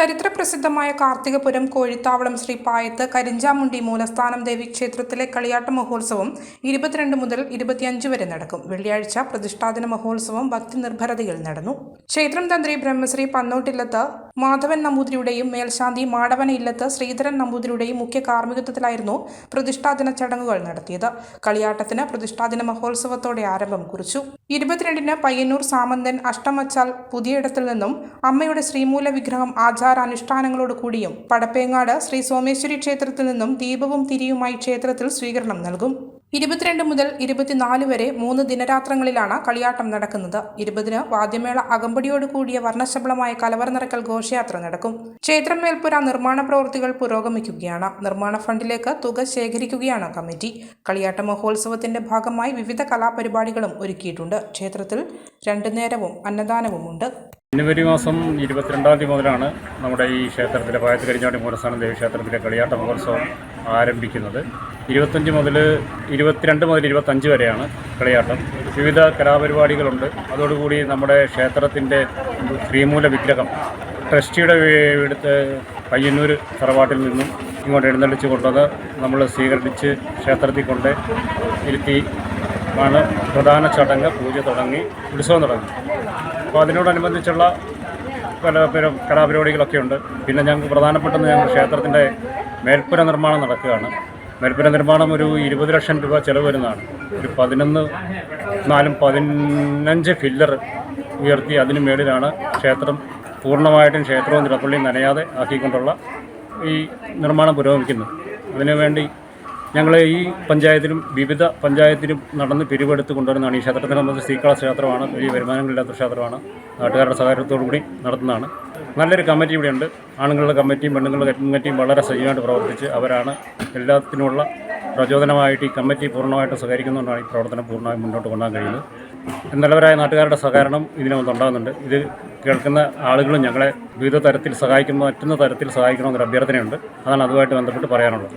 ചരിത്രപ്രസിദ്ധമായ കാർത്തികപുരം കോഴിത്താവളം ശ്രീ പായത്ത് കരിഞ്ചാമുണ്ടി മൂലസ്ഥാനം ദേവി ക്ഷേത്രത്തിലെ കളിയാട്ട മഹോത്സവം ഇരുപത്തിരണ്ട് മുതൽ ഇരുപത്തിയഞ്ച് വരെ നടക്കും. വെള്ളിയാഴ്ച പ്രതിഷ്ഠാദിന മഹോത്സവം ഭക്തി നിർഭരതയിൽ നടന്നു. ക്ഷേത്രം തന്ത്രി ബ്രഹ്മശ്രീ പന്നോട്ടില്ലത്ത് മാധവൻ നമ്പൂതിരിയുടെയും മേൽശാന്തി മാടവന ഇല്ലത്ത് ശ്രീധരൻ നമ്പൂതിരിയുടെയും മുഖ്യ കാർമ്മികത്വത്തിലായിരുന്നു പ്രതിഷ്ഠാദിന ചടങ്ങുകൾ നടത്തിയത്. കളിയാട്ടത്തിന് പ്രതിഷ്ഠാദിന മഹോത്സവത്തോടെ ആരംഭം കുറിച്ചു. ഇരുപത്തിരണ്ടിന് പയ്യന്നൂർ സാമന്തൻ അഷ്ടമച്ചാൽ പുതിയയിടത്തിൽ നിന്നും അമ്മയുടെ ശ്രീമൂല വിഗ്രഹം ആചാരാനുഷ്ഠാനങ്ങളോട് കൂടിയും പടപ്പേങ്ങാട് ശ്രീ സോമേശ്വരി ക്ഷേത്രത്തിൽ നിന്നും ദീപവും തിരിയുമായി ക്ഷേത്രത്തിൽ സ്വീകരണം നൽകും. ഇരുപത്തിരണ്ട് മുതൽ ഇരുപത്തിനാല് വരെ മൂന്ന് ദിനരാത്രങ്ങളിലാണ് കളിയാട്ടം നടക്കുന്നത്. ഇരുപതിന് വാദ്യമേള അകമ്പടിയോട് കൂടിയ വർണശബളമായ കലവർ നിറക്കൽ ഘോഷയാത്ര നടക്കും. ക്ഷേത്രം മേൽപ്പുര നിർമ്മാണ പ്രവൃത്തികൾ പുരോഗമിക്കുകയാണ്. നിർമ്മാണ ഫണ്ടിലേക്ക് തുക ശേഖരിക്കുകയാണ് കമ്മിറ്റി. കളിയാട്ട മഹോത്സവത്തിന്റെ ഭാഗമായി വിവിധ കലാപരിപാടികളും ഒരുക്കിയിട്ടുണ്ട്. ക്ഷേത്രത്തിൽ രണ്ടു നേരവും അന്നദാനവുമുണ്ട്. ജനുവരി മാസം ഇരുപത്തിരണ്ടാം തീയതി മുതലാണ് നമ്മുടെ ഈ ക്ഷേത്രത്തിലെ പായത്ത് കരിഞ്ഞാടി മൂലസ്ഥാനം ദേവി ക്ഷേത്രത്തിലെ കളിയാട്ട മഹോത്സവം ആരംഭിക്കുന്നത്. ഇരുപത്തഞ്ച് മുതൽ ഇരുപത്തിരണ്ട് മുതൽ ഇരുപത്തഞ്ച് വരെയാണ് കളിയാട്ടം. വിവിധ കലാപരിപാടികളുണ്ട്. അതോടുകൂടി നമ്മുടെ ക്ഷേത്രത്തിന്റെ ശ്രീമൂല വിഗ്രഹം ട്രസ്റ്റിയുടെ വീടുത്ത് പയ്യന്നൂർ തറവാട്ടിൽ നിന്നും ഇങ്ങോട്ട് എഴുന്നള്ളിച്ച് കൊണ്ടത് നമ്മൾ സ്വീകരിച്ച് ക്ഷേത്രത്തിൽ കൊണ്ട് ഇരുത്തി ആണ് പ്രധാന ചടങ്ങ് പൂജ തുടങ്ങി ഉത്സവം തുടങ്ങി. അപ്പോൾ അതിനോടനുബന്ധിച്ചുള്ള പല പല കലാപരിപാടികളൊക്കെ ഉണ്ട്. പിന്നെ ഞങ്ങൾക്ക് പ്രധാനപ്പെട്ടത് ഞങ്ങൾ ക്ഷേത്രത്തിന്റെ മേൽപ്പുര നിർമ്മാണം നടക്കുകയാണ്. മേൽപ്പുര നിർമ്മാണം ഒരു ഇരുപത് ലക്ഷം രൂപ ചിലവ് വരുന്നതാണ്. ഒരു പതിനൊന്ന് നാലും പതിനഞ്ച് ഫില്ലർ ഉയർത്തി അതിന് മേളിലാണ് ക്ഷേത്രം പൂർണമായിട്ടും ക്ഷേത്രവും തിടപ്പള്ളിയും നനയാതെ ആക്കിക്കൊണ്ടുള്ള ഈ നിർമ്മാണം പുരോഗമിക്കുന്നത്. അതിനുവേണ്ടി ഞങ്ങൾ ഈ പഞ്ചായത്തിലും വിവിധ പഞ്ചായത്തിലും നടന്ന് പിരിവെടുത്ത് കൊണ്ടുവരുന്നതാണ്. ഈ ക്ഷേത്രത്തിനെ സംബന്ധിച്ച് സ്ത്രീകള ക്ഷേത്രമാണ് വലിയ വരുമാനങ്ങളില്ലാത്ത ക്ഷേത്രമാണ്. നാട്ടുകാരുടെ സഹകരണത്തോടു കൂടി നടത്തുന്നതാണ്. നല്ലൊരു കമ്മിറ്റി ഇവിടെയുണ്ട്. ആണുങ്ങളുടെ കമ്മിറ്റിയും പെണ്ണുങ്ങളുടെ കമ്മിറ്റിയും വളരെ സജീവമായിട്ട് പ്രവർത്തിച്ച് അവരാണ് എല്ലാത്തിനുമുള്ള പ്രചോദനമായിട്ട് ഈ കമ്മിറ്റി പൂർണമായിട്ട് സഹകരിക്കുന്നതുകൊണ്ടാണ് ഈ പ്രവർത്തനം പൂർണമായും മുന്നോട്ട് കൊണ്ടുപോകാൻ കഴിയുന്നത്. നല്ലവരായ നാട്ടുകാരുടെ സഹകരണം ഇതിനകത്ത് ഉണ്ടാകുന്നുണ്ട്. ഇത് കേൾക്കുന്ന ആളുകളും ഞങ്ങളെ വിവിധ തരത്തിൽ സഹായിക്കുന്ന പറ്റുന്ന തരത്തിൽ സഹായിക്കണമെന്നൊരു അഭ്യർത്ഥനയുണ്ട്. അതാണ് അതുമായിട്ട് ബന്ധപ്പെട്ട് പറയാനുള്ളത്.